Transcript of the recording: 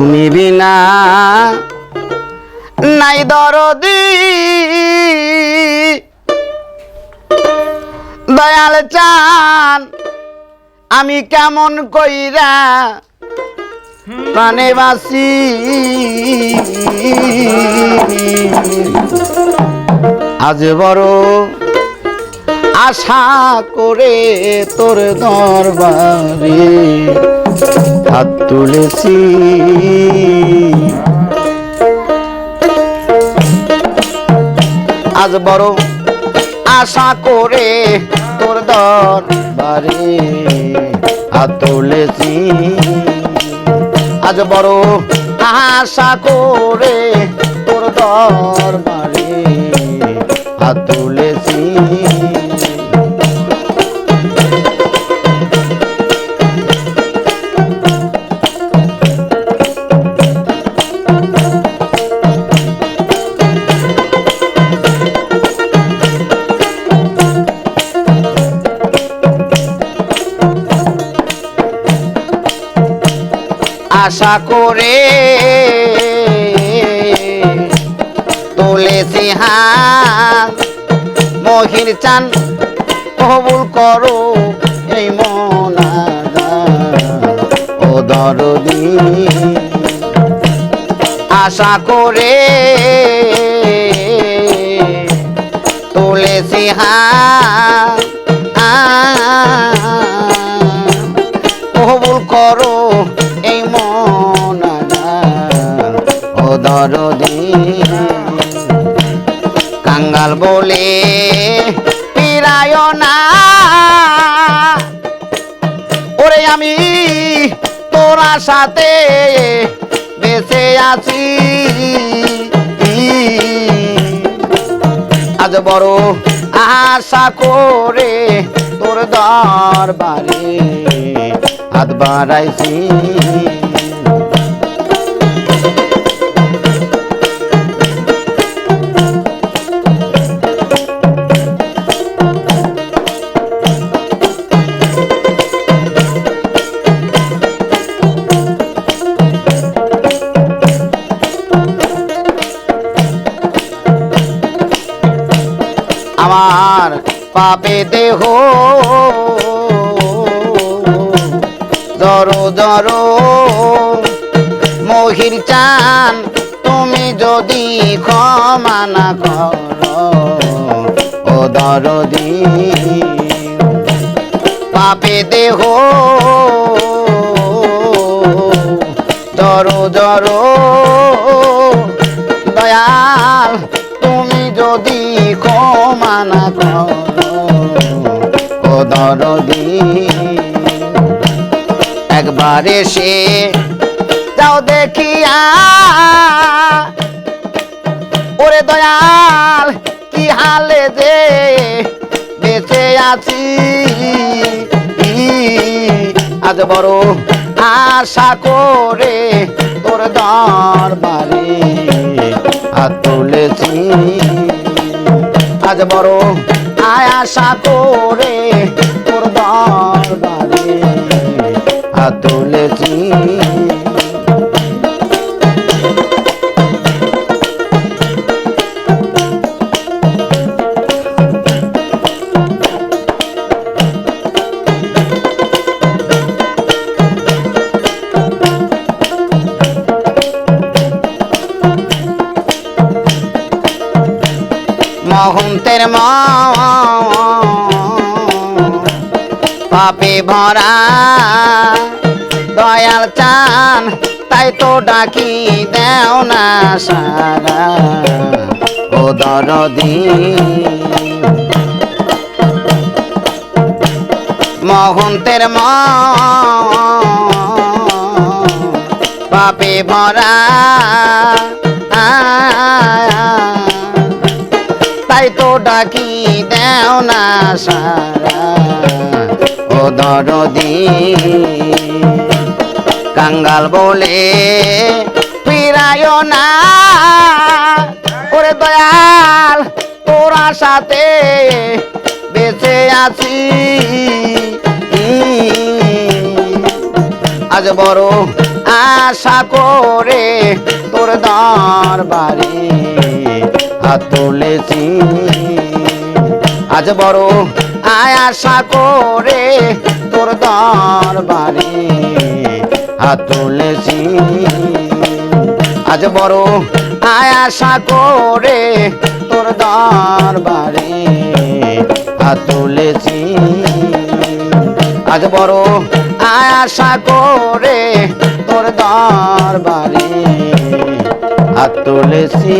তুমি বিনা নাই দরদি। দয়াল চান আমি কেমন কইরা প্রাণে বাসি আজ বড় আশা করে তোর দরবারে হাত তুলেছি। আজ বড় আশা করে তোর দরবারে হাত তুলেছি। আজ বড় আশা করে তোর দরবারে হাত তুলেছি। আশা করে তুলেছি হাত মহির চান, কবুল করো এই মনাদা ও দরদি, আশা করে তুলেছি হাত দরদি। কাঙ্গাল বলে পিরায় না। ওরে আমি তোরা সাথে বেঁচে আছি। আজ বড় আশা করে তোর দরবারে হাত বাড়াইছি। আমার পাপে দেহ। জড়ো জড়ো মহির চান, তুমি যদি ক্ষমা না করো, ও পাপে দেহ। জড়ো জড়ো ও দরদি, একবার এসে যাও দেখিয়া। ওরে দয়াল, কি হালে যে বেঁচে আছি। আজ বড় আশা করে তোর দরবারে হাত তুলেছি। আজ বড় আশা করে তোর দরবারে। হাত মহন্তের ম পাপে ভরা দয়াল চান, তাই তো ডাকি দেও না সারা। ও দরদি। মহন্তের ম পাপে ভরা ডাকি দেও না সারা। ও দরদি, কাঙ্গাল বলে ফিরায় না। ওরে দয়াল, তোরা সাথে বেঁচে আছি। আজ বড় আশা করে তোর দরবারে হাত তুলেছি। আজ বড় আয় আশা করে তোর দরবারে হাত তুলেছি। আজ বড় আয় আশা করে তোর দরবারে হাত তুলেছি। আজ বড় আয় আশা করে তোর দরবারে হাত তুলেছি।